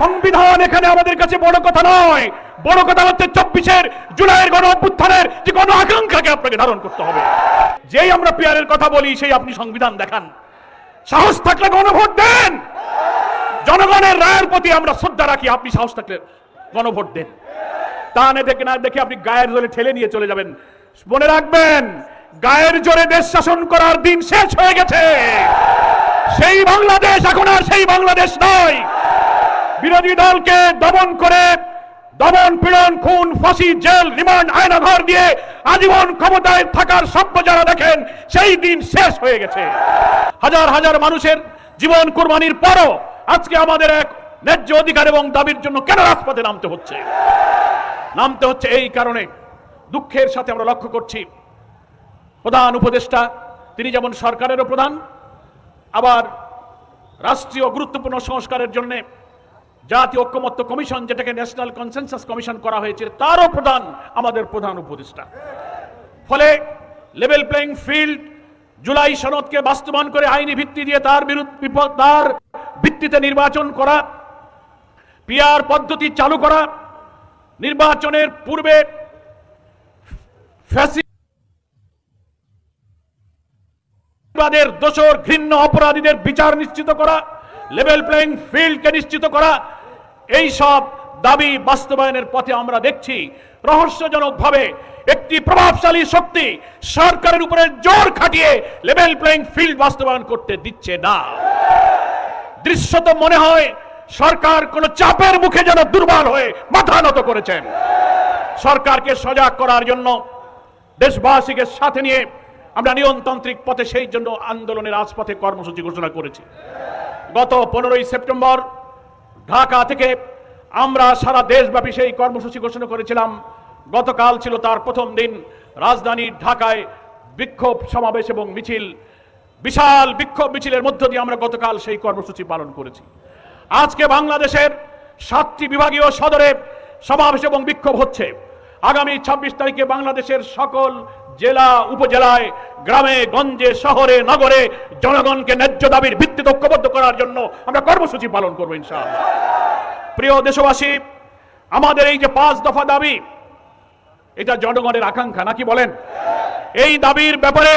সংবিধান এখানে আমাদের কাছে বড় কথা নয়। বড় কথা হচ্ছে চব্বিশের জুলাইয়ের গণ অভ্যুত্থানের যে গণ আকাঙ্ক্ষাকে আপনাকে ধারণ করতে হবে। যেই আমরা পিয়ারের কথা বলি, সেই আপনি সংবিধান দেখান। সাহস থাকলে গণভোট দেন। জনগণের রায়ের প্রতি আমরা শ্রদ্ধা রাখি, আপনি সাহস থাকলে গণভোট দেন। তা না দেখে না দেখে আপনি গায়ের জোরে ঠেলে নিয়ে চলে যাবেন। মনে রাখবেন, গায়ের জোরে দেশ শাসন করার দিন শেষ হয়ে গেছে। সেই বাংলাদেশ এখন আর সেই বাংলাদেশ নয়। বিরোধী দলকে দমন করে দমন পীড়ন, খুন, ফাঁসি, জেল, রিমান্ড, আয়নাঘর দিয়ে আজীবন ক্ষমতায় থাকার স্বপ্ন যারা দেখেন, সেই দিন শেষ হয়ে গেছে। হাজার হাজার মানুষের জীবন কুরবানির পরও আজকে আমাদের এক ন্যায্য অধিকার এবং দাবির জন্য কেন রাজপথে নামতে হচ্ছে? নামতে হচ্ছে এই কারণে। দুঃখের সাথে আমরা লক্ষ্য করছি, প্রধান উপদেষ্টা, তিনি যেমন সরকারেরও প্রধান, আবার রাষ্ট্রীয় গুরুত্বপূর্ণ সংস্কারের জন্য জাতীয় ঐক্যমত্য কমিশন, যেটাকে ন্যাশনাল কনসেনসাস কমিশন করা হয়েছে, তারও প্রধান আমাদের প্রধান উপদেষ্টা। ফলে লেভেল প্লেইং ফিল্ড জুলাই সনদকে বাস্তবায়ন করে আইনি ভিত্তি দিয়ে তার বিরুদ্ধে তার ভিত্তিতে নির্বাচন করা পিআর পদ্ধতি চালু করা, নির্বাচনের পূর্বে ফ্যাসিবাদের দোষর ঘৃণ্য অপরাধীদের বিচার নিশ্চিত করা লেভেল প্লেইং ফিল্ডকে নিশ্চিত করা এই সব দাবি বাস্তবায়নের পথে আমরা দেখছি। রহস্যজনকভাবে একটি প্রভাবশালী শক্তি সরকারের উপরে জোর খাটিয়ে লেভেল প্লেইং ফিল্ড বাস্তবায়ন করতে দিচ্ছে না। দৃশ্যত মনে হয় সরকার কোন চাপের মুখে যেন দুর্বল হয়ে মাথা নত করেছেন। সরকারকে সজাগ করার জন্য দেশবাসীকে সাথে নিয়ে আমরা নিয়মতান্ত্রিক পথে সেই জন্য আন্দোলনের রাজপথে কর্মসূচি ঘোষণা করেছি। গত পনেরোই সেপ্টেম্বর ঢাকা থেকে আমরা সারা দেশব্যাপী সেই কর্মসূচি ঘোষণা করেছিলাম। গতকাল ছিল তার প্রথম দিন। রাজধানী ঢাকায় বিক্ষোভ সমাবেশ এবং মিছিল। বিশাল বিক্ষোভ মিছিলের মধ্য দিয়ে আমরা গতকাল সেই কর্মসূচি পালন করেছি। আজকে বাংলাদেশের সাতটি বিভাগীয় সদরে সমাবেশ এবং বিক্ষোভ হচ্ছে। আগামী ছাব্বিশ তারিখে বাংলাদেশের সকল জেলা উপজেলায়, গ্রামে, গঞ্জে, শহরে, নগরে জনগণকে ন্যায্য দাবির ভিত্তিতে ঐক্যবদ্ধ করার জন্য আমরা কর্মসূচি পালন করব ইনশাআল্লাহ। প্রিয় দেশবাসী, আমাদের এই যে পাঁচ দফা দাবি, এটা জনগণের আকাঙ্ক্ষা, নাকি বলেন? এই দাবির ব্যাপারে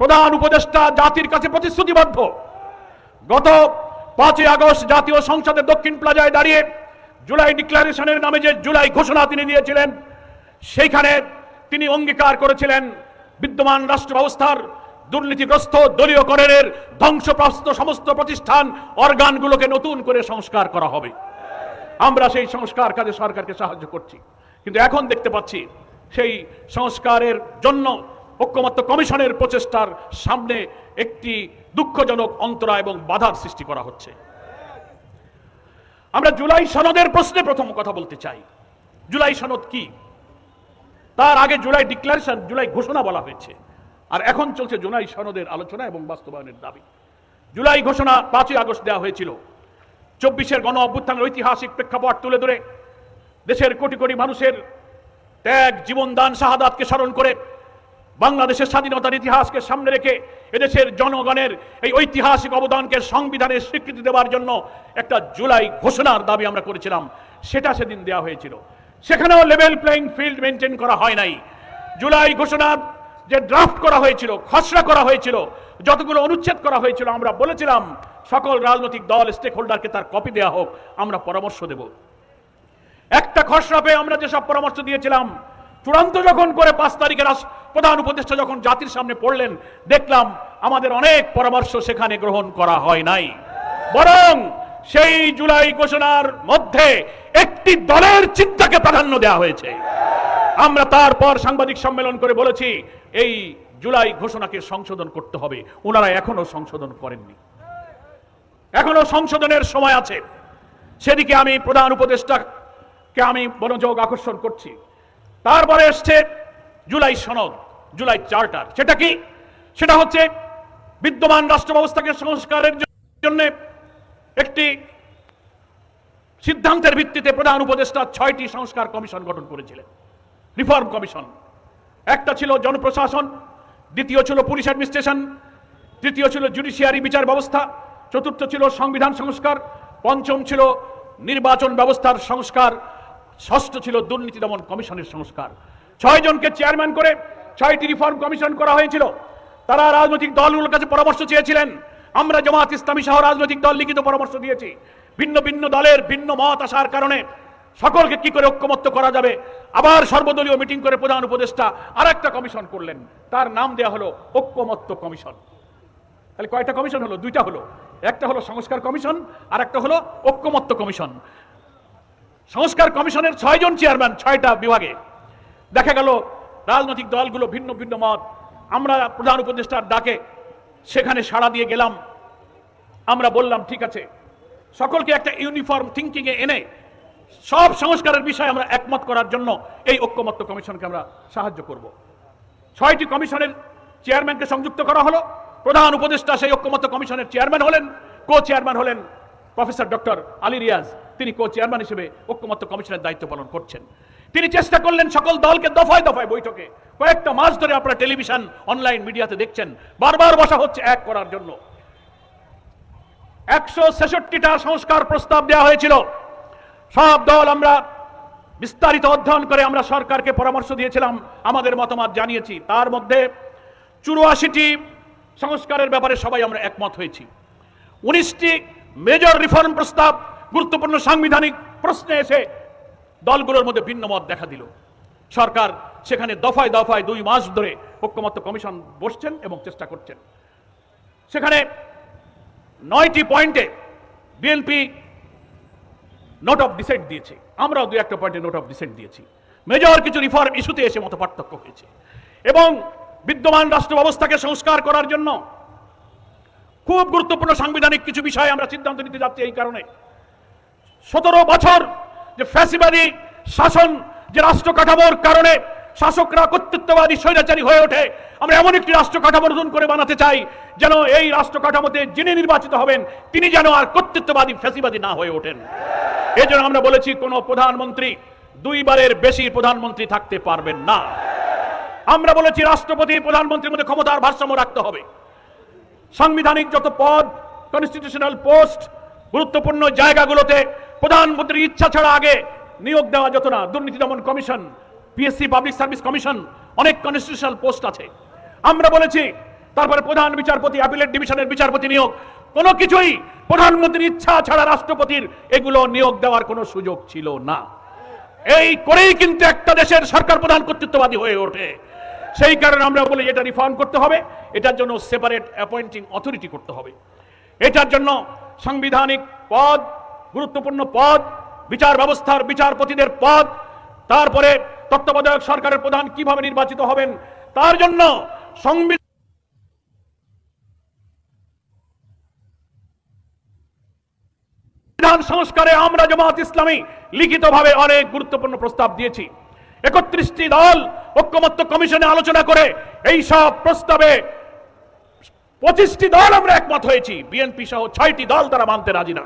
প্রধান উপদেষ্টা জাতির কাছে প্রতিশ্রুতিবদ্ধ। গত পাঁচই আগস্ট জাতীয় সংসদের দক্ষিণ প্লাজায় দাঁড়িয়ে জুলাই ডিক্লারেশনের নামে যে জুলাই ঘোষণা তিনি দিয়েছিলেন, সেইখানে তিনি অঙ্গীকার করেছিলেন বিদ্যমান রাষ্ট্র ব্যবস্থার দুর্নীতিগ্রস্ত দলীয়করণের ধ্বংসপ্রাপ্ত সমস্ত প্রতিষ্ঠান অর্গানগুলোকে নতুন করে সংস্কার করা হবে। আমরা সেই সংস্কার কাজে সরকারকে সাহায্য করছি। কিন্তু এখন দেখতে পাচ্ছি সেই সংস্কারের জন্য ঐক্যমত্য কমিশনের প্রচেষ্টার সামনে একটি দুঃখজনক অন্তরা এবং বাধার সৃষ্টি করা হচ্ছে। আমরা জুলাই সনদের প্রশ্নে প্রথম কথা বলতে চাই। জুলাই সনদ কি? তার আগে জুলাই ডিক্লারেশন, জুলাই ঘোষণা বলা হয়েছে। আর এখন চলছে জুলাই সনদের আলোচনা এবং বাস্তবায়নের দাবি। জুলাই ঘোষণা পাঁচই আগস্ট দেওয়া হয়েছিল। চব্বিশের গণ অভ্যুত্থানের ঐতিহাসিক প্রেক্ষাপট তুলে ধরে দেশের কোটি কোটি মানুষের ত্যাগ জীবনদান শাহাদাতকে স্মরণ করে বাংলাদেশের স্বাধীনতার ইতিহাসকে সামনে রেখে এদেশের জনগণের এই ঐতিহাসিক অবদানকে সংবিধানের স্বীকৃতি দেওয়ার জন্য একটা জুলাই ঘোষণার দাবি আমরা করেছিলাম। সেটা সেদিন দেওয়া হয়েছিল। সেখানেও লেভেল প্লেইং ফিল্ড মেনটেন করা হয় নাই। জুলাই ঘোষণার যে ড্রাফট করা হয়েছিল, খসড়া করা হয়েছিল, যতগুলো অনুচ্ছেদ করা হয়েছিল, আমরা বলেছিলাম, সকল রাজনৈতিক দল স্টেক হোল্ডারকে তার কপি দেওয়া হোক, আমরা পরামর্শ দেব। একটা খসড়া পেয়ে আমরা যেসব পরামর্শ দিয়েছিলাম, চূড়ান্ত যখন করে পাঁচ তারিখে প্রধান উপদেষ্টা যখন জাতির সামনে পড়লেন, দেখলাম আমাদের অনেক পরামর্শ সেখানে গ্রহণ করা হয় নাই। বরং সেই জুলাই ঘোষণার মধ্যে একটি দলের চিন্তাকে প্রাধান্য দেওয়া হয়েছে। আমরা তারপর সাংবাদিক সম্মেলন করে বলেছি, এই জুলাই ঘোষণাকে সংশোধন করতে হবে। ওনারা এখনও সংশোধন করেননি। এখনও সংশোধনের সময় আছে। সেদিকে আমি প্রধান উপদেষ্টাকে আমি মনোযোগ আকর্ষণ করছি। তারপরে এসছে জুলাই সনদ, জুলাই চার্টার। সেটা কি? সেটা হচ্ছে বিদ্যমান রাষ্ট্র ব্যবস্থাকে সংস্কারের জন্য একটি সিদ্ধান্তের ভিত্তিতে প্রধান উপদেষ্টা ছয়টি সংস্কার কমিশন গঠন করেছিলেন। Reform commission. একটা ছিল জনপ্রশাসন, দ্বিতীয় ছিল পুলিশ অ্যাডমিনিস্ট্রেশন, তৃতীয় ছিল জুডিশিয়ারি বিচার ব্যবস্থা, চতুর্থ ছিল সংবিধান সংস্কার, পঞ্চম ছিল নির্বাচন ব্যবস্থার সংস্কার, ষষ্ঠ ছিল দুর্নীতি দমন কমিশনের সংস্কার। ছয় জনকে চেয়ারম্যান করে ছয়টি রিফর্ম কমিশন করা হয়েছিল। তারা রাজনৈতিক দলগুলোর কাছে পরামর্শ চেয়েছিলেন, আমরা জামাত ইসলামী সহ রাজনৈতিক দল লিখিত পরামর্শ দিয়েছি। ভিন্ন ভিন্ন দলের ভিন্ন মত আসার কারণে সকলকে কি করে ঐক্যমত্য করা যাবে? আবার সর্বদলীয় মিটিং করে প্রধান উপদেষ্টা আর একটা কমিশন করলেন। তার নাম দেয়া হলো ঐক্যমত্য কমিশন। তাহলে কয়টা কমিশন হলো? দুইটা হলো। একটা হলো সংস্কার কমিশন আর একটা হলো ঐক্যমত্য কমিশন। সংস্কার কমিশনের ছয়জন চেয়ারম্যান ছয়টা বিভাগে। দেখা গেল রাজনৈতিক দলগুলো ভিন্ন ভিন্ন মত। আমরা প্রধান উপদেষ্টার ডাকে সেখানে সাড়া দিয়ে গেলাম। আমরা বললাম, ঠিক আছে সকলকে একটা ইউনিফর্ম থিঙ্কিংয়ে এনে সব সংস্কারের বিষয়ে আমরা একমত করার জন্য এই ঐক্যমত্য কমিশনকে আমরা সাহায্য করব। ছয়টি কমিশনের চেয়ারম্যানকে সংযুক্ত করা হলো। প্রধান উপদেষ্টা সেই ঐক্যমত্য কমিশনের চেয়ারম্যান হলেন কো চেয়ারম্যান হলেন প্রফেসর ডক্টর আলী রিয়াজ। তিনি কো চেয়ারম্যান হিসেবে ঐক্যমত্য কমিশনের দায়িত্ব পালন করছেন। তিনি চেষ্টা করলেন সকল দলকে দফায় দফায় বৈঠকে। কয়েকটা মাস ধরে আপনারা টেলিভিশন অনলাইন মিডিয়াতে দেখছেন। বারবার বসা হচ্ছে এক করার জন্য। একশো ছেষট্টিটা সংস্কার প্রস্তাব দেওয়া হয়েছিল। সব দল আমরা বিস্তারিত অধ্যয়ন করে আমরা সরকারকে পরামর্শ দিয়েছিলাম, আমাদের মতামত জানিয়েছি। তার মধ্যে চুরাশিটি সংস্কারের ব্যাপারে সবাই আমরা একমত হয়েছি। উনিশটি মেজর রিফর্ম প্রস্তাব, গুরুত্বপূর্ণ সাংবিধানিক প্রশ্নে এসে দলগুলোর মধ্যে ভিন্ন মত দেখা দিল। সরকার সেখানে দফায় দফায় দুই মাস ধরে ঐক্যমত্য কমিশন বসছেন এবং চেষ্টা করছেন। সেখানে নয়টি পয়েন্টে বিএনপি নোট অফ ডিসেন্ট দিয়েছে। আমরাও দু একটা পয়েন্টে নোট অফ ডিসেন্ট দিয়েছি। মেজর কিছু রিফর্ম ইস্যুতে এসে মত পার্থক্য হয়েছে। এবং বিদ্যমান রাষ্ট্র ব্যবস্থাকে সংস্কার করার জন্য খুব গুরুত্বপূর্ণ সাংবিধানিক কিছু বিষয় আমরা সিদ্ধান্ত নিতে যাচ্ছি এই কারণে। সতেরো বছর যে ফ্যাসিবাদী শাসন যে রাষ্ট্র কাঠামোর কারণে শাসকরা কর্তৃত্ববাদী স্বৈরাচারী হয়ে ওঠে। আমরা এমন একটি রাষ্ট্র কাঠামো নতুন করে বানাতে চাই, যেন এই রাষ্ট্র কাঠামোতে যিনি নির্বাচিত হবেন, তিনি যেন আর কর্তৃত্ববাদী ফ্যাসিবাদী না হয়ে ওঠেন। এই জন্য আমরা বলেছি, কোন প্রধানমন্ত্রী দুইবারের বেশি প্রধানমন্ত্রী থাকতে পারবেন না। আমরা বলেছি, রাষ্ট্রপতি, প্রধানমন্ত্রীর মধ্যে ক্ষমতার ভারসাম্য রাখতে হবে। সাংবিধানিক যত পদ কনস্টিটিউশনাল পোস্ট গুরুত্বপূর্ণ জায়গাগুলোতে প্রধানমন্ত্রীর ইচ্ছা ছাড়া আগে নিয়োগ দেওয়া যেত না। দুর্নীতি দমন commission PSC public service commission অনেক কনস্টিটিউশনাল পোস্ট আছে। আমরা বলেছি, তারপরে প্রধান বিচারপতি অ্যাপিলেট ডিভিশনের বিচারপতি নিয়োগ, কোনো কিছুই প্রধানমন্ত্রীর ইচ্ছা ছাড়া রাষ্ট্রপতির এগুলো নিয়োগ দেওয়ার কোনো সুযোগ ছিল না। এই করেই কিন্তু একটা দেশের সরকার প্রধান কর্তৃত্ববাদী হয়ে ওঠে। সেই কারণে আমরা বলি, এটা রিফর্ম করতে হবে, এটার জন্য সেপারেট অ্যাপয়েন্টিং অথরিটি করতে হবে। এটার জন্য সাংবিধানিক পদ, গুরুত্বপূর্ণ পদ, বিচার ব্যবস্থার বিচারপতিদের পদ, তারপরে তত্ত্বাবধায়ক সরকারের প্রধান কীভাবে নির্বাচিত হবেন, তার জন্য সংবিধান সংস্কারে আমরা জামাত ইসলামী লিখিতভাবে অনেক গুরুত্বপূর্ণ প্রস্তাব দিয়েছি। একত্রিশটি দল ঐক্যমত্য কমিশনে আলোচনা করে এই সব প্রস্তাবে পঁচিশটি দল আমরা একমত হয়েছি। বিএনপি সহ ছয়টি দল তারা মানতে রাজি না।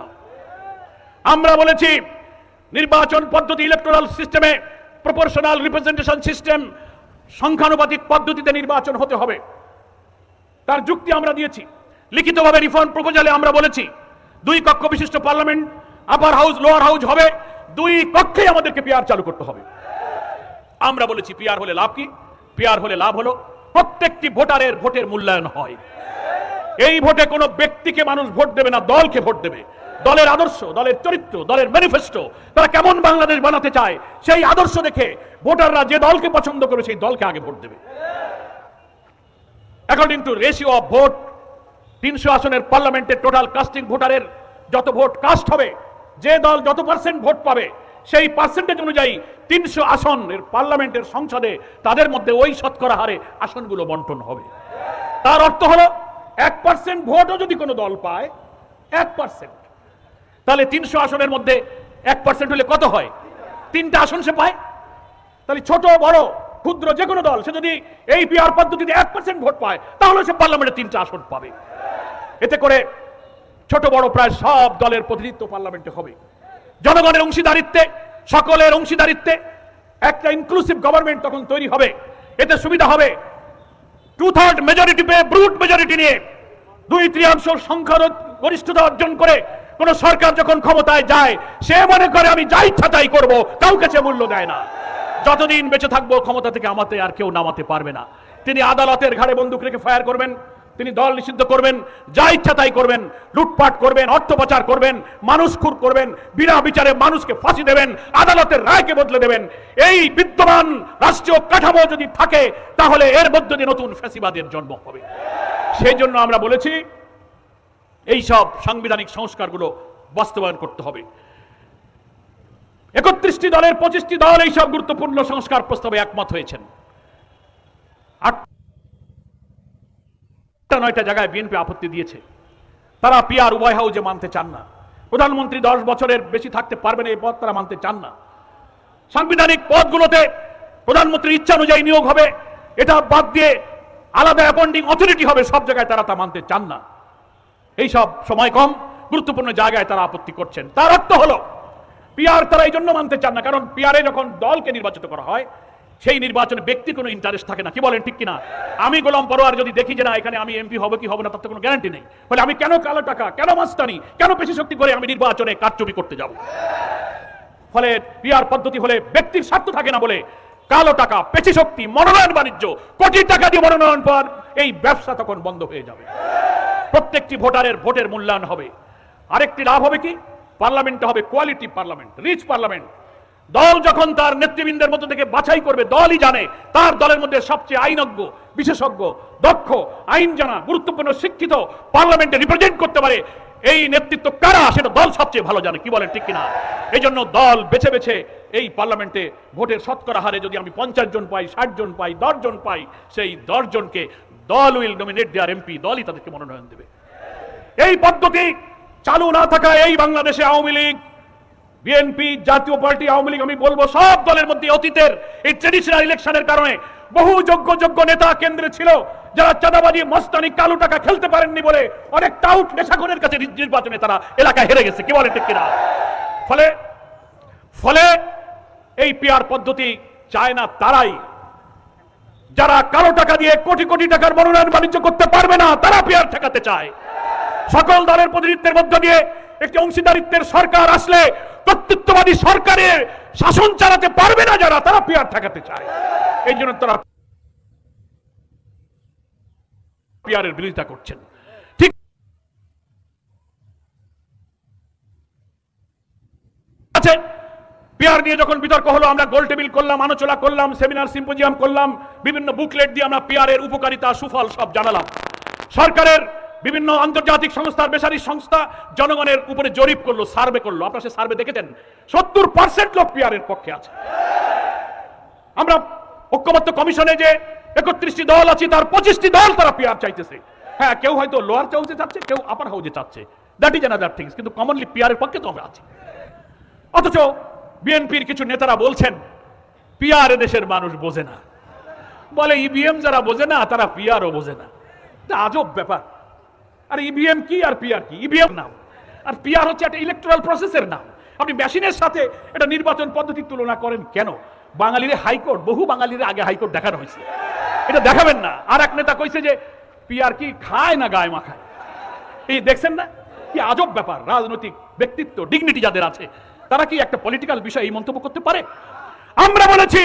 আমরা বলেছি, নির্বাচন পদ্ধতি ইলেকট্রাল সিস্টেমে প্রপোর্শনাল রিপ্রেজেন্টেশন সিস্টেম সংখ্যানুপাতিক পদ্ধতিতে নির্বাচন হতে হবে। তার যুক্তি আমরা দিয়েছি। লিখিতভাবে রিফর্ম প্রপোজালে আমরা বলেছি, দুই কক্ষ বিশিষ্ট parliament upper house lower house হবে, দুই কক্ষেই আমাদেরকে পিআর চালু করতে হবে। আমরা বলেছি পিআর হলে লাভ কি? পিআর হলে লাভ হলো প্রত্যেকটি ভোটারের ভোটের মূল্যায়ন হয়। এই ভোটে কোনো ব্যক্তিকে মানুষ ভোট দেবে না, দলকে ভোট দেবে। দলের আদর্শ, দলের চরিত্র, দলের ম্যানিফেস্টো তারা কেমন বাংলাদেশ বানাতে চায়, সেই আদর্শ দেখে ভোটাররা যে দলকে পছন্দ করে সেই দলকে আগে ভোট দেবে। According to ratio of vote তিনশো আসনের পার্লামেন্টের টোটাল কাস্টিং ভোটারের যত ভোট কাস্ট হবে, যে দল যত পার্সেন্ট ভোট পাবে, সেই পার্সেন্টেজ অনুযায়ী তিনশো আসনের পার্লামেন্টের সংসদে তাদের মধ্যে ওই শতকরা হারে আসনগুলো বন্টন হবে। তার অর্থ হলো, এক পার্সেন্ট ভোটও যদি কোনো দল পায়, এক পার্সেন্ট তাহলে তিনশো আসনের মধ্যে এক পার্সেন্ট হলে কত হয়? তিনটা আসন সে পায়? তাহলে ছোট, বড়, ক্ষুদ্র যে কোনো দল, সে যদি এই পিআর পদ্ধতিতে এক পার্সেন্ট ভোট পায়, তাহলে সে পার্লামেন্টে তিনটা আসন পাবে। এতে করে ছোট, বড় প্রায় সব দলের প্রতিনিধিত্ব পার্লামেন্টে হবে। জনগণের অংশীদারিত্বে, সকলের অংশীদারিত্বে একটা ইনক্লুসিভ গভর্নমেন্ট তখন তৈরি হবে। এতে সুবিধা হবে টু থার্ড মেজরিটি পেয়ে ব্রুট মেজরিটি নিয়ে দুই তৃতীয়াংশ সংখ্যা গরিষ্ঠতা অর্জন করে কোন সরকার যখন ক্ষমতায় যায়, সে মনে করে, আমি যা ইচ্ছা তাই করব। কাউকে সে মূল্য দেয় না। যতদিন বেঁচে থাকব, ক্ষমতা থেকে আমাতে আর কেউ নামাতে পারবে না। তিনি আদালতের ঘাড়ে বন্দুক রেখে ফায়ার করবেন, তিনি দল নিষিদ্ধ করবেন, যা ইচ্ছা তাই করবেন, লুটপাট করবেন, অর্থ পাচার করবেন, মানুষ খুর করবেন, বিনা বিচারে মানুষকে ফাঁসি দেবেন, আদালতের রায়কে বদলে দেবেন। এই বিদ্যমান রাষ্ট্রীয় কাঠামো যদি থাকে, তাহলে এর মধ্যে দিয়ে নতুন ফ্যাসিবাদের জন্ম হবে। সেই জন্য আমরা বলেছি এই সব সাংবিধানিক সংস্কারগুলো বাস্তবায়ন করতে হবে। একত্রিশটি দলের পঁচিশটি দল এই সব গুরুত্বপূর্ণ সংস্কার প্রস্তাবে একমত হয়েছেন। আটটা নয়টা জায়গায় বিএনপি আপত্তি দিয়েছে। তারা পিয়ার উভয় হাউজে মানতে চান না। প্রধানমন্ত্রী দশ বছরের বেশি থাকতে পারবেন এই পদ তারা মানতে চান না। সাংবিধানিক পদগুলোতে প্রধানমন্ত্রীর ইচ্ছা অনুযায়ী নিয়োগ হবে। এটা বাদ দিয়ে আলাদা অ্যাপয়েন্টিং অথরিটি হবে, সব জায়গায় তারা তা মানতে চান না। এই সব সময় কম, গুরুত্বপূর্ণ জায়গায় তারা আপত্তি করছেন। তার অর্থ হলো পিআর তারা এই জন্য মানতে চান না, কারণ পিআরে যখন দলকে নির্বাচিত করা হয়, সেই নির্বাচনে ব্যক্তি কোনো ইন্টারেস্ট থাকে না। কি বলেন, ঠিক কিনা? আমি গোলাম পরোয়ার যদি দেখি যে না, এখানে আমি এমপি হবে কি হবে না, তার তো কোনো গ্যারান্টি নেই। বলে, আমি কেন কালো টাকা, কেন মাস্তানি, কেন পেশি শক্তি করে আমি নির্বাচনে কারচুপি করতে যাব? ফলে পিআর পদ্ধতি হলে ব্যক্তির স্বার্থ থাকে না বলে কালো টাকা, পেশি শক্তি, মনোনয়ন বাণিজ্য, কোটি টাকা দিয়ে মনোনয়ন পাওয়ার এই ব্যবসা তখন বন্ধ হয়ে যাবে। প্রত্যেকটি ভোটারের ভোটের মূল্যায়ন হবে। আরেকটি লাভ হবে কি? পার্লামেন্টটা হবে কোয়ালিটি পার্লামেন্ট, রিচ পার্লামেন্ট। দল যখন তার নেতৃবৃন্দের মধ্যে থেকে বাছাই করবে, দলই জানে তার দলের মধ্যে সবচেয়ে আইনজ্ঞ, বিশেষজ্ঞ, দক্ষ আইন জানা গুরুত্বপূর্ণ, শিক্ষিত পার্লামেন্টে রিপ্রেজেন্ট করতে পারে। এই নেতৃত্ব কারা? সেটা দল সবচেয়ে ভালো জানে, কি বলেন, ঠিক কিনা? এই জন্য দল বেছে বেছে এই পার্লামেন্টে ভোটের শতকরা হারে যদি আমি পঞ্চাশ জন পাই, ষাট জন পাই, দশ জন পাই, সেই দশ জনকে দল উইল নমিনেট দেয়ার এমপি দলই তাদেরকে মনোনয়ন দেবে। এই পদ্ধতি চালু না থাকা এই বাংলাদেশে আওয়ামী লীগ বিএনপি জাতীয় পার্টি, আওয়ামী লীগ, আমি বলব সব দলের মধ্যে অতীতের, এই ট্রেডিশনাল ইলেকশনের কারণে বহু যোগ্য যোগ্য নেতা কেন্দ্রে ছিল যারা চাঁদাবাজি, মস্তানি, কালো টাকা খেলতে পারেননি বলে অনেক টাউট নেশাখনের কাছে নির্বাচনে তারা এলাকায় হেরে গেছে, কি বলে ঠিক ফলে ফলে এই পিয়ার পদ্ধতি চায় না তারাই। যারা কালো টাকা দিয়ে কোটি কোটি টাকার মনোনয়ন বাণিজ্য করতে পারবে না, তারা পিয়ার ঠেকাতে চায়। সকল দলের প্রতিনিধিত্বের মধ্য দিয়ে একটি অংশীদারিত্বের সরকার আসলে কর্তৃত্ববাদী সরকারের শাসন চালাতে পারবে না যারা, তারা পিয়ার ঠেকাতে চায়। এই জন্য তারা পিয়ারের বিরোধিতা করছেন। ঠিক আছে। পিয়ার নিয়ে যখন বিতর্ক হলো, আমরা গোল টেবিল করলাম, আলোচনা করলাম, সেমিনার, সিম্পোজিয়াম করলাম, বিভিন্ন বুকলেট দিয়ে আমরা পিয়ারের উপকারিতা, সুফল সব জানালাম। সরকারের বিভিন্ন আন্তর্জাতিক সংস্থার বেসারি সংস্থা জনগণের উপরে জরিপ করল, সার্ভে করল। আপনারা সে সার্ভে দেখেছেন? সত্তর পার্সেন্ট লোক পিয়ারের পক্ষে আছে। আমরা ঐক্যমত্য কমিশনে যে একত্রিশটি দল আছে, তার পঁচিশটি দল তারা পিয়ার চাইতেছে। হ্যাঁ কেউ হয়তো লোয়ার হাউসে চাচ্ছে, কেউ আপার হাউসে চাচ্ছে। দ্যাট ইজ অ্যানাদার থিংস কিন্তু কমনলি পিয়ারের পক্ষে তো আমরা আছি। অথচ বিএনপির কিছু নেতারা বলছেন, পিয়ার দেশের মানুষ বোঝে না। বলে ইভিএম যারা বোঝে না, তারা পিয়ারও বোঝে না। আজব ব্যাপার। আর ইভিএম কি আর পিআর কি? ইভিএম নাম। আর পিআর হচ্ছে একটা ইলেকট্রাল প্রসেসের নাম। আপনি মেশিনের সাথে এটা নির্বাচন পদ্ধতির তুলনা করেন কেন? বাঙালির হাইকোর্ট, বহু বাঙালির আগে হাইকোর্ট দেখানো হয়েছে। এটা দেখাবেন না। আর এক নেতা কইছে যে পিআর কি খায় না গায়ে মাখায়? এই দেখছেন না? কি আজব ব্যাপার। রাজনৈতিক ব্যক্তিত্ব ডিগনিটি যাদের আছে তারা কি একটা পলিটিক্যাল বিষয় এই মন্তব্য করতে পারে? আমরা বলেছি,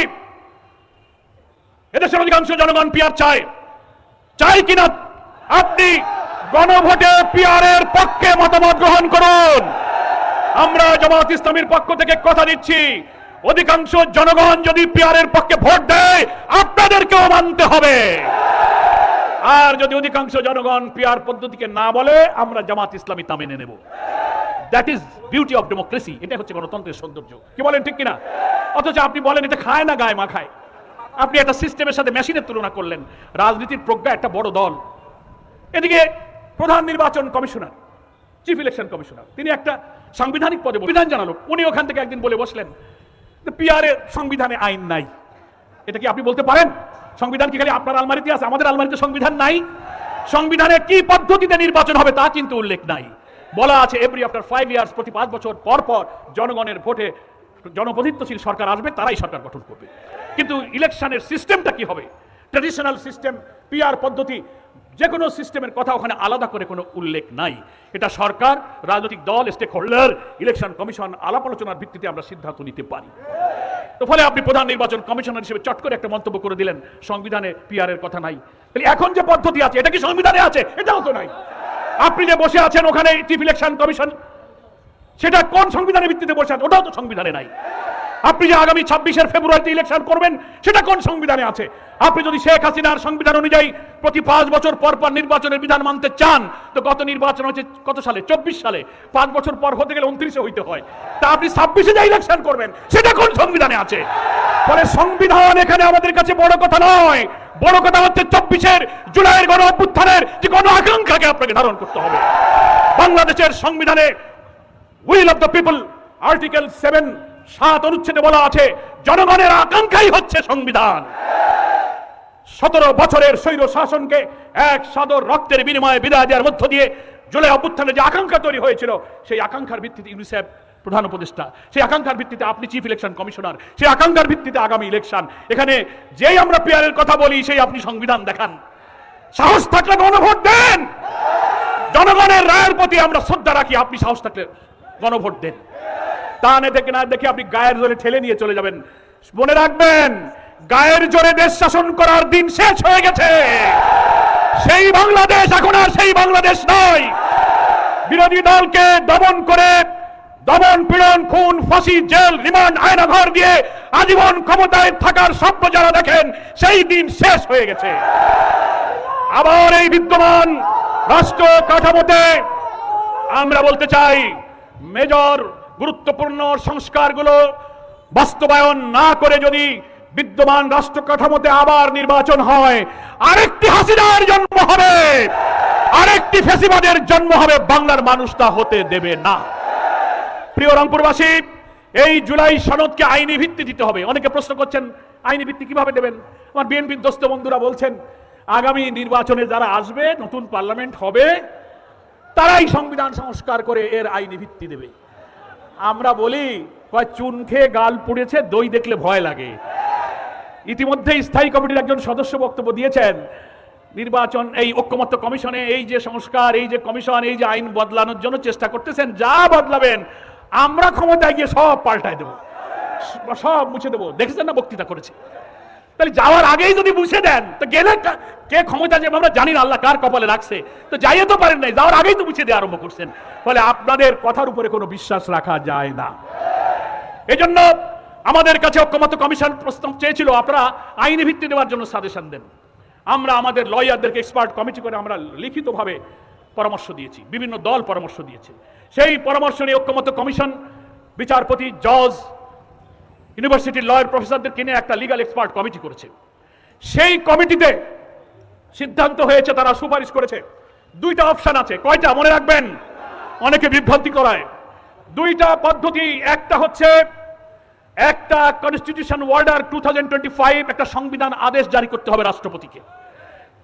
এদেশের অধিকাংশ জনগণ পিয়ার চায়। চাই কিনা? আপনি গণভোটে পিয়ারের পক্ষে মতামত গ্রহণ করুন। আমরা জামাত ইসলামীর পক্ষ থেকে কথা দিচ্ছি, অধিকাংশ জনগণ যদি পিয়ারের পক্ষে ভোট দেয়, আপনাদেরকেও মানতে হবে। আর যদি অধিকাংশ জনগণ পিয়ার পদ্ধতিকে না বলে, আমরা জামাত ইসলামী তা মেনে নেব। That is beauty of democracy এটা হচ্ছে গণতন্ত্রের সৌন্দর্য। কি বলেন, ঠিক কিনা? অথচ আপনি বলেন, এটা খায় না, গায়ে মাখায়। আপনি একটা সিস্টেমের সাথে মেশিনের তুলনা করলেন। রাজনীতির প্রজ্ঞা একটা বড় দল। এদিকে প্রধান নির্বাচন কমিশনার চিফ ইলেকশন কমিশনার তিনি একটা সাংবিধানিক পদে বিধান জানালো। উনি ওখান থেকে একদিন বলে বসলেন পিআর সংবিধানে আইন নাই। এটা কি আপনি বলতে পারেন? সংবিধান কি খালি আপনার আলমারিতে আছে? আমাদের আলমারিতে সংবিধান নাই। সংবিধানে কি পদ্ধতিতে নির্বাচন হবে তা কিন্তু উল্লেখ নাই। বলা আছে এভরি আফটার ফাইভ ইয়ার্স প্রতি পাঁচ বছর পর পর জনগণের ভোটে জনপ্রতিনিধিত্বশীল সরকার আসবে, তারাই সরকার গঠন করবে। কিন্তু ইলেকশনের সিস্টেমটা কি হবে? ট্রেডিশনাল সিস্টেম পিআর পদ্ধতি যে কোনো সিস্টেমের কথা ওখানে আলাদা করে কোনো উল্লেখ নাই। এটা সরকার, রাজনৈতিক দল স্টেক হোল্ডার ইলেকশন কমিশন আলাপ আলোচনার ভিত্তিতে আমরা সিদ্ধান্ত নিতে পারি। তো ফলে আপনি প্রধান নির্বাচন কমিশনার হিসেবে চট করে একটা মন্তব্য করে দিলেন, সংবিধানে পিআর এর কথা নাই। তাহলে এখন যে পদ্ধতি আছে, এটা কি সংবিধানে আছে? এটাও তো নাই। আপনি যে বসে আছেন ওখানে চিফ ইলেকশন কমিশন সেটা কোন সংবিধানের ভিত্তিতে বসে আছে ওটাও তো সংবিধানে নাই। আপনি যে আগামী ছাব্বিশের ফেব্রুয়ারিতে ইলেকশন করবেন, সেটা কোন সংবিধানে আছে? আপনি যদি শেখ হাসিনার সংবিধান অনুযায়ী প্রতি পাঁচ বছর পর পর নির্বাচনের বিধান মানতে চান, তো গত নির্বাচন হচ্ছে কত সালে? চব্বিশ সালে। পাঁচ বছর পর হতে গেলে উনত্রিশে হইতে হয়। তা আপনি ছাব্বিশে যে ইলেকশন করবেন, সেটা কোন সংবিধানে আছে? ফলে সংবিধান এখানে আমাদের কাছে বড় কথা নয়। বড় কথা হচ্ছে চব্বিশের জুলাইয়ের গণ অভ্যুত্থানের যে গণ আকাঙ্ক্ষাকে আপনাকে ধারণ করতে হবে। বাংলাদেশের সংবিধানে will of the people article seven সাত অনুচ্ছেদে বলা আছে, জনগণের আকাঙ্ক্ষাই হচ্ছে সংবিধান। সতেরো বছরের স্বৈর শাসনকে এক সাদর রক্তের বিনিময়ে বিদায় দেওয়ার মধ্য দিয়ে জুলাই অভ্যুত্থানে যে আকাঙ্ক্ষা তৈরি হয়েছিল, সেই আকাঙ্ক্ষার ভিত্তিতে ইউনিসেফ প্রধান উপদেষ্টা, সেই আকাঙ্ক্ষার ভিত্তিতে আপনি চিফ ইলেকশন কমিশনার, সেই আকাঙ্ক্ষার ভিত্তিতে আগামী ইলেকশন। এখানে যেই আমরা পিয়ারের কথা বলি, সেই আপনি সংবিধান দেখান। সাহস থাকলে গণভোট দেন! জনগণের রায়ের প্রতি আমরা শ্রদ্ধা রাখি, আপনি সাহস থাকলে গণভোট দেন। তা না দেখে না দেখে আপনি গায়ের জোরে ঠেলে নিয়ে চলে যাবেন। মনে রাখবেন, গায়ের জোরে দেশ শাসন করার দিন শেষ হয়ে গেছে। সেই বাংলাদেশ এখন আর সেই বাংলাদেশ নয়। বিরোধী দলকে দমন করে দমন পীড়ন, খুন, ফাঁসি, জেল, রিমান্ড আয়নাঘর দিয়ে আজীবন ক্ষমতায় থাকার স্বপ্ন যারা দেখেন, সেই দিন শেষ হয়ে গেছে। আবার এই বিদ্যমান রাষ্ট্র কাঠামোতে আমরা বলতে চাই, মেজর গুরুত্বপূর্ণ সংস্কারগুলো বাস্তবায়ন না করে যদি বিদ্যমান রাষ্ট্র কাঠামোতে আবার নির্বাচন হয়, আরেকটি হাসিনার জন্ম হবে। আরেকটি ফেসিবাদের জন্ম হবে, বাংলার মানুষ তা হতে দেবে না। প্রিয় রংপুরবাসী, এই জুলাই সনদকে আইনি ভিত্তি দিতে হবে। অনেকে প্রশ্ন করছেন, আইনি ভিত্তি কীভাবে দেবেন? আমার বিএনপির দোস্ত বন্ধুরা বলছেন, আগামী নির্বাচনে যারা আসবে, নতুন পার্লামেন্ট হবে, তারাই সংবিধান সংস্কার করে এর আইনি ভিত্তি দেবে। আমরা বলি চুন খেয়ে গাল পুড়েছে, দই দেখলে ভয় লাগে। ইতিমধ্যে স্থায়ী কমিটির একজন সদস্য বক্তব্য দিয়েছেন, নির্বাচন, এই ঐক্যমত্য কমিশনে এই যে সংস্কার, এই যে কমিশন, এই যে আইন বদলানোর জন্য চেষ্টা করতেছেন, যা বদলাবেন, আমরা ক্ষমতায় গিয়ে সব পাল্টায় দেব। সব মুছে দেবো। দেখেছেন না বক্তৃতা করেছে? তাহলে যাওয়ার আগেই যদি মুছে দেন, তো গেলে কে ক্ষমতা যে আমরা জানি না, আল্লাহ কার কপালে রাখছে। তো যাইয়ে তো পারেন নাই, যাওয়ার আগেই তো মুছে দিয়ে আরম্ভ করছেন। ফলে আপনাদের কথার উপরে কোনো বিশ্বাস রাখা যায় না। এজন্য আমাদের কাছে ঐক্যমত কমিশন প্রস্তাব চেয়েছিল, আপনারা আইনি ভিত্তি দেওয়ার জন্য সাজেশন দেন। আমরা আমাদের লয়ারদেরকে এক্সপার্ট কমিটি করে আমরা লিখিতভাবে পরামর্শ দিয়েছি, বিভিন্ন দল পরামর্শ দিয়েছে। সেই পরামর্শ নিয়ে ঐক্যমত কমিশন বিচারপতি জজ ইউনিভার্সিটির লয়ার প্রফেসরদের কিনে একটা লিগাল এক্সপার্ট কমিটি করেছে। সেই কমিটিতে সিদ্ধান্ত হয়েছে, তারা সুপারিশ করেছে। দুইটা অপশন আছে। কয়টা? মনে রাখবেন। অনেকে বিভ্রান্তি করায়। দুইটা পদ্ধতি। একটা হচ্ছে, একটা কনস্টিটিউশন ওয়ার্ডার টু একটা সংবিধান আদেশ জারি করতে হবে রাষ্ট্রপতিকে।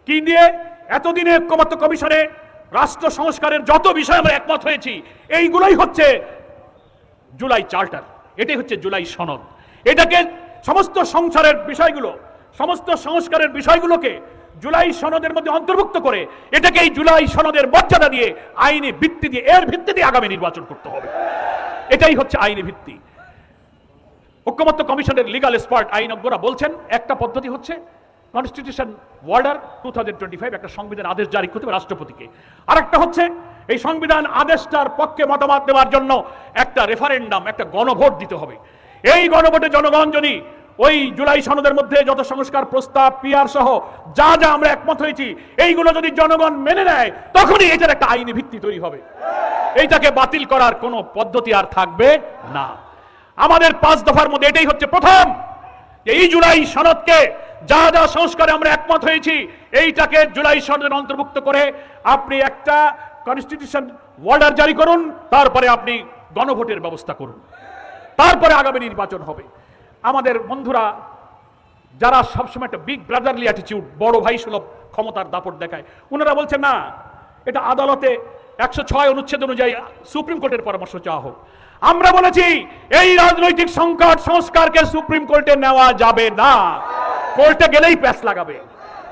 কি দিয়ে এতদিনে ঐক্যমত্য কমিশনে রাষ্ট্র সংস্কারের যত বিষয় আমরা একমত হয়েছি, এইগুলোই হচ্ছে জুলাই চার্টার। এটাই হচ্ছে জুলাই সনদ। এটাকে সমস্ত সংসারের বিষয়গুলো, সমস্ত সংস্কারের বিষয়গুলোকে জুলাই সনদের মধ্যে অন্তর্ভুক্ত করে এটাকে এই জুলাই সনদের মর্যাদা দিয়ে, আইনি ভিত্তি দিয়ে, এর ভিত্তি দিয়ে আগামী নির্বাচন করতে হবে। এটাই হচ্ছে আইনি ভিত্তি। ঐক্যমত্য কমিশনের লিগাল এক্সপার্ট আইনজ্ঞরা বলছেন, একটা পদ্ধতি হচ্ছে কনস্টিটিউশন ওয়ার্ডার টু থাউজেন্ড একটা সংবিধান আদেশ জারি করতে হবে রাষ্ট্রপতিকে। আরেকটা হচ্ছে, এই সংবিধান আদেশটার পক্ষে মতামত দেওয়ার জন্য একটা রেফারেন্ডাম একটা গণভোট দিতে হবে। এই গণভোটে জনগণ যদি ওই জুলাই সনদের মধ্যে যত সংস্কার প্রস্তাব পিআর সহ যা যা আমরা একমত হয়েছি, এইগুলো যদি জনগণ মেনে নেয়, তখনই এটার একটা আইনি ভিত্তি তৈরি হবে। এইটাকে বাতিল করার কোনো পদ্ধতি আর থাকবে না। আমাদের পাঁচ দফার মধ্যে এটাই হচ্ছে প্রথম এই জুলাই সনদকে যা যা সংস্কারে আমরা একমত হয়েছি, এইটাকে জুলাই সনদের অন্তর্ভুক্ত করে আপনি একটা কনস্টিটিউশন ওয়ার্ডার জারি করুন, তারপরে আপনি গণভোটের ব্যবস্থা করুন। তারপরে আগামী নির্বাচন হবে। আমাদের বন্ধুরা, যারা সবসময় একটা বিগ ব্রাদারলি অ্যাটিটিউড বড় ভাই সুলভ ক্ষমতার দাপট দেখায় ওনারা বলছেন, না, এটা আদালতে একশো ছয় অনুচ্ছেদ অনুযায়ী সুপ্রিম কোর্টের পরামর্শ চাওয়া হোক। আমরা বলেছি, এই রাজনৈতিক সংকট সংস্কারকে সুপ্রিম কোর্টে নেওয়া যাবে না। কোর্টে গেলেই প্যাস লাগাবে।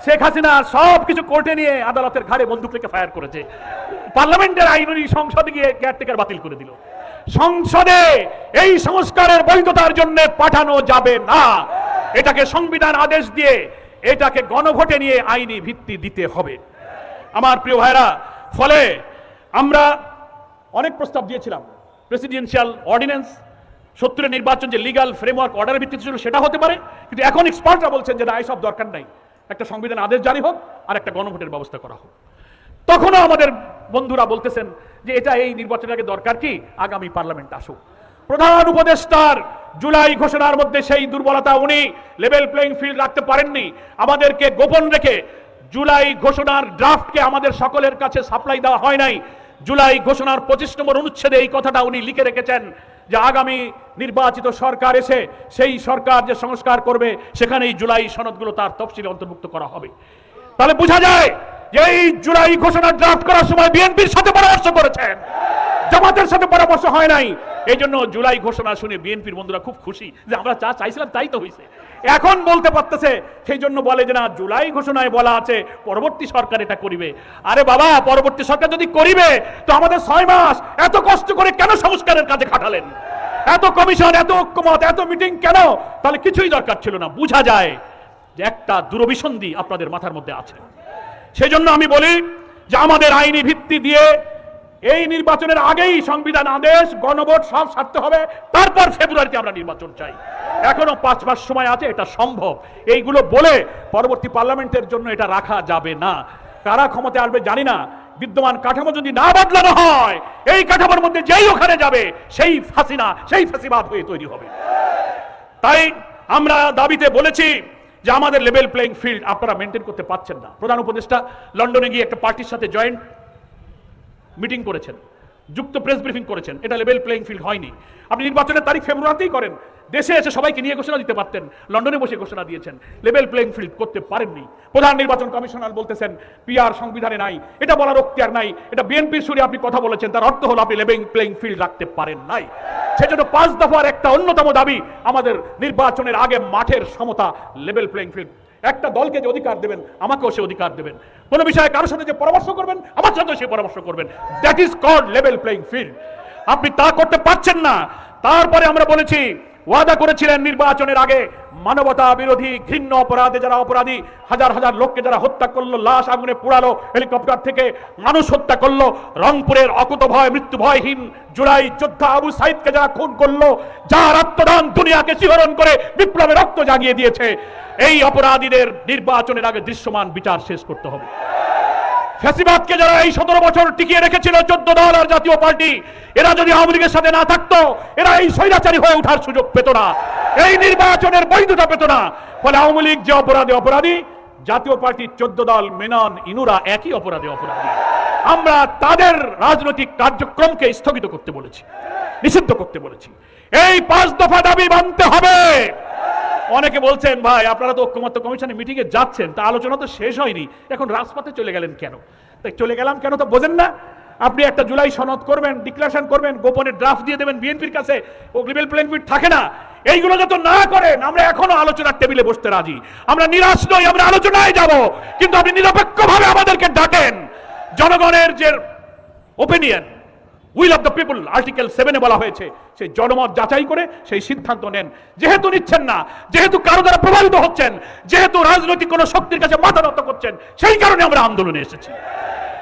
শেখ হাসিনা সব কিছু কোর্টে নিয়ে আদালতের ঘাড়ে বন্দুক রেখে ফায়ার করেছে। পার্লামেন্টের আইনি সংসদে গিয়ে কেয়ারটেকার বাতিল করে দিল। সংসদে এই সংস্কারের বৈধতার জন্য পাঠানো যাবে না। এটাকে সংবিধান আদেশ দিয়ে এটাকে গণভোটে নিয়ে আইনি ভিত্তি দিতে হবে। আমার প্রিয় ভাইরা ফলে আমরা অনেক প্রস্তাব দিয়েছিলাম। প্রেসিডেন্সিয়াল অর্ডিন্যান্স সত্তরের নির্বাচন যে লিগাল ফ্রেমওয়ার্ক অর্ডারের ভিত্তিতে ছিল, সেটা হতে পারে। কিন্তু এখন এক্সপার্টরা বলছেন যে না, এসব দরকার নাই। একটা সংবিধান আদেশ জারি হোক আর একটা গণভোটের ব্যবস্থা করা হোক। তখনও আমাদের বন্ধুরা বলতেছেন যে এটা এই নির্বাচনের আগে দরকার কি? আগামী পার্লামেন্ট আসুক। প্রধান উপদেষ্টার জুলাই ঘোষণার মধ্যে সেই দুর্বলতা উনি লেভেল প্লেইং ফিল্ড রাখতে পারেননি। আমাদেরকে গোপন রেখে জুলাই ঘোষণার ড্রাফটকে আমাদের সকলের কাছে সাপ্লাই দেওয়া হয় নাই। জুলাই ঘোষণার পঁচিশ নম্বর অনুচ্ছেদে এই কথাটা উনি লিখে রেখেছেন যে আগামী নির্বাচিত সরকার এসে সেই সরকার যে সংস্কার করবে, সেখানেই জুলাই সনদগুলো তার তফসিলে অন্তর্ভুক্ত করা হবে। তাহলে বোঝা যায় এই জুলাই ঘোষণা ড্রাফট করার সময় বিএনপির সাথে পরামর্শ করেছেন। জামাতের সাথে পরামর্শ হয় নাই। এই জন্য জুলাই ঘোষণা শুনে বিএনপির বন্ধুরা খুব খুশি যে আমরা যা চাইছিলাম তাই তো হয়েছে এখন বলতে পারতেছে সেই জন্য বলে যে না, জুলাই ঘোষণায় বলা আছে, পরবর্তী সরকার এটা করিবে। আরে বাবা, পরবর্তী সরকার যদি করিবে, তো আমাদের ছয় মাস এত কষ্ট করে কেন সংস্কারের কাজে খাটালেন? এত কমিশন, এত ঐক্যমত, এত মিটিং কেন? তাহলে কিছুই দরকার ছিল না। বোঝা যায় যে একটা দুরভিসন্ধি আপনাদের মাথার মধ্যে আছে। সেই জন্য আমি বলি যে আমাদের আইনি ভিত্তি দিয়ে এই নির্বাচনের আগেই সংবিধান আদেশ, গণভোট সব সারতে হবে। তারপর ফেব্রুয়ারিতে আমরা নির্বাচন চাই। এখনও পাঁচ মাস সময় আছে, এটা সম্ভব। এইগুলো বলে পরবর্তী পার্লামেন্টের জন্য এটা রাখা যাবে না। কারা ক্ষমতায় আসবে জানি না। বিদ্যমান কাঠামো যদি না বদলানো হয়, এই কাঠামোর মধ্যে যেই ওখানে যাবে, সেই ফাসিনা, সেই ফাঁসিবাদ হয়ে তৈরি হবে। তাই আমরা দাবিতে বলেছি যে আমাদের লেভেল প্লেয়িং ফিল্ড আপনারা মেনটেন করতে পারছেন না। প্রধান উপদেষ্টা লন্ডনে গিয়ে একটা পার্টির সাথে জয়েন্ট মিটিং করেছেন। যুক্ত প্রেস ব্রিফিং করেছেন। এটা লেভেল প্লেইং ফিল্ড হয়নি। আপনি নির্বাচনের তারিখ ফেব্রুয়ারিতেই করেন। দেশে এসে সবাইকে নিয়ে ঘোষণা দিতে পারতেন। লন্ডনে বসে ঘোষণা দিয়েছেন। লেভেল প্লেইং ফিল্ড করতে পারেননি। প্রধান নির্বাচন কমিশনার বলতেছেন, পিআর সংবিধানে নাই। এটা বলার অক্তিয়ার নাই। এটা বিএনপির সুরে আপনি কথা বলেছেন। তার অর্থ হলো আপনি লেভেল প্লেইং ফিল্ড রাখতে পারেন নাই। সেজন্য পাঁচ দফার একটা অন্যতম দাবি আমাদের নির্বাচনের আগে মাঠের সমতা লেভেল প্লেইং ফিল্ড। একটা দলকে যে অধিকার দেবেন, আমাকেও সে অধিকার দেবেন। কোনো বিষয়ে কারোর সাথে যে পরামর্শ করবেন, আমার সাথে সে পরামর্শ করবেন। That is called level playing field. আপনি তা করতে পারছেন না। তারপরে আমরা বলেছি ওয়াদা করেছিলেন নির্বাচনের আগে মানবতা বিরোধী, ঘৃণ্য অপরাধে যারা অপরাধী, হাজার হাজার লোককে যারা হত্যা করল, লাশ আগুনে পোড়ালো, হেলিকপ্টার থেকে মানুষ হত্যা করল, রংপুরের অকুত ভয় মৃত্যু ভয়হীন জুলাই যোদ্ধা আবু সাইদকে যারা খুন করল, যার আত্মদান দুনিয়াকে শিহরণ করে বিপ্লবের রক্ত জাগিয়ে দিয়েছে। এই অপরাধীদের নির্বাচনের আগে দৃশ্যমান বিচার শেষ করতে হবে। ফ্যাসিবাদকে যারা এই সতেরো বছর টিকিয়ে রেখেছিল, চোদ্দ দল আর জাতীয় পার্টি, এরা যদি আওয়ামী লীগের সাথে না থাকতো, এরা এই স্বৈরাচারী হয়ে ওঠার সুযোগ পেত না। এই নির্বাচনের বৈধতা পেত না। ফলে আওয়ামী লীগ যে অপরাধে অপরাধী, জাতীয় পার্টির চোদ্দ দল, মেনন, ইনুরা একই অপরাধে অপরাধী। আমরা তাদের রাজনৈতিক কার্যক্রমকে স্থগিত করতে বলেছি, নিষিদ্ধ করতে বলেছি। এই পাঁচ দফা দাবি মানতে হবে। অনেকে বলছেন, ভাই, আপনারা তো ঐক্যমত্য কমিশনের মিটিং এ যাচ্ছেন, তা আলোচনা তো শেষ হয়নি। এখন রাজপথে চলে গেলেন কেন? তাই চলে গেলাম কেন তো বোঝেন না। আপনি একটা জুলাই সনদ করবেন ডিক্লারেশন করবেন, গোপনে ড্রাফট দিয়ে দেবেন বিএনপির কাছে, ও লেভেল প্লেইং ফিল্ড থাকে না। এইগুলো যত না করেন, আমরা এখনও আলোচনার টেবিলে বসতে রাজি। আমরা নিরাশ নই, আমরা আলোচনায় যাব। কিন্তু আপনি নিরপেক্ষভাবে আমাদেরকে ডাকেন। জনগণের যে opinion will of the people, article সেভেনে বলা হয়েছে। সেই জনমত যাচাই করে সেই সিদ্ধান্ত নেন। যেহেতু নিচ্ছেন না, যেহেতু কারও দ্বারা প্রভাবিত হচ্ছেন, যেহেতু রাজনৈতিক কোনো শক্তির কাছে মাথা নত করছেন, সেই কারণে আমরা আন্দোলনে এসেছি।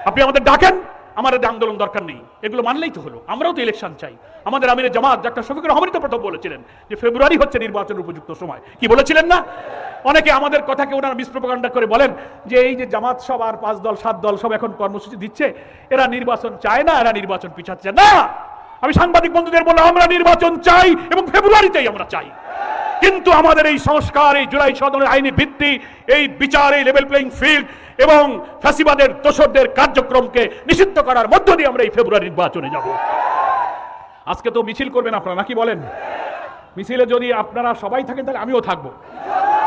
আপনি আমাদের ডাকেন। আমাদের আন্দোলন দরকার নেই। এগুলো মানলেই তো হলো। আমরাও তো ইলেকশন চাই। আমাদের আমিরের জামাত, ডাক্তার শফিকুর রহমানই তো প্রথম বলেছিলেন যে ফেব্রুয়ারি হচ্ছে নির্বাচনের উপযুক্ত সময়। কি বলেছিলেন না? অনেকে আমাদের কথাকে ওনারা মিসপ্রোপাগান্ডা করে বলেন যে এই যে জামাত সব আর পাঁচ দল, সাত দল সব এখন কর্মসূচি দিচ্ছে, এরা নির্বাচন চায় না, এরা নির্বাচন পিছাচ্ছে না। আমি সাংবাদিক বন্ধুদের বললাম, আমরা নির্বাচন চাই এবং ফেব্রুয়ারিতেই আমরা চাই। কিন্তু আমাদের এই সংস্কার, এই জুলাই সদনের আইনি ভিত্তি, এই বিচার এই লেভেল প্লেইং ফিল্ড এবং ফ্যাসিবাদের দোসরদের কার্যক্রমকে নিষিদ্ধ করার মধ্য দিয়ে আমরা এই ফেব্রুয়ারি নির্বাচনে যাব। আজকে তো মিছিল করবেন আপনারা নাকি বলেন? মিছিলে যদি আপনারা সবাই থাকেন, তাহলে আমিও থাকব।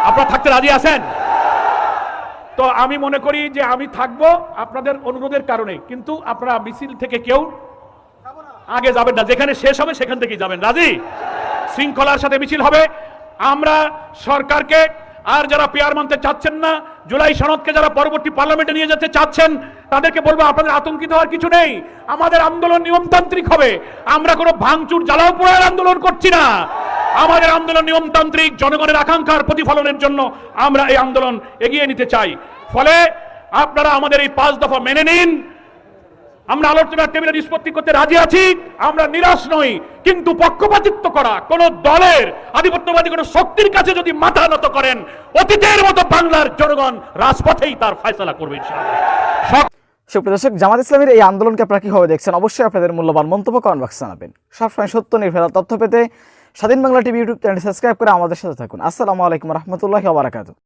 আপনারা থাকতে রাজি আছেন? তো আমি মনে করি যে আমি থাকব আপনাদের অনুরোধের কারণে, কিন্তু আপনারা মিছিল থেকে কেউ আগে যাবেন না, যেখানে শেষ হবে সেখান থেকেই যাবেন। রাজি? শৃঙ্খলার সাথে মিছিল হবে। আমরা সরকারকে আর যারা পেয়ার মানতে চাচ্ছেন না, জুলাই সনদকে যারা পরবর্তী পার্লামেন্টে নিয়ে যেতে চাচ্ছেন, তাদেরকে বলব আপনাদের আতঙ্কিত হওয়ার কিছু নেই। আমাদের আন্দোলন নিয়মতান্ত্রিক হবে। আমরা কোনো ভাঙচুর, জ্বালাও পোড়ার আন্দোলন করছি না। আমাদের আন্দোলন নিয়মতান্ত্রিক, জনগণের আকাঙ্ক্ষার প্রতিফলনের জন্য আমরা এই আন্দোলন এগিয়ে নিতে চাই। ফলে আপনারা আমাদের এই পাঁচ দফা মেনে নিন। আমরা আলোচনা টেবিলে নিষ্পত্তি করতে রাজি আছি, আমরা নিরাশ নই, কিন্তু পক্ষপাতিত্ব করা কোন দলের আধিপত্যবাদী কোন শক্তির কাছে যদি মাথা নত করেন, অতীতের মতো বাংলার জনগণ রাজপথেই তার ফয়সলা করবে সুপ্রিয় দর্শক, জামাত ইসলামের এই আন্দোলনকে আপনারা কীভাবে দেখছেন? অবশ্যই আপনাদের মূল্যবান মন্তব্য কমেন্ট বক্সে জানাবেন। সবসময় সত্য, নির্ভেজাল তথ্য পেতে Swadhin Bangla TV YouTube channel subscribe করে আমাদের সাথে থাকুন। আসসালামু আলাইকুম রহমতুল্লাহ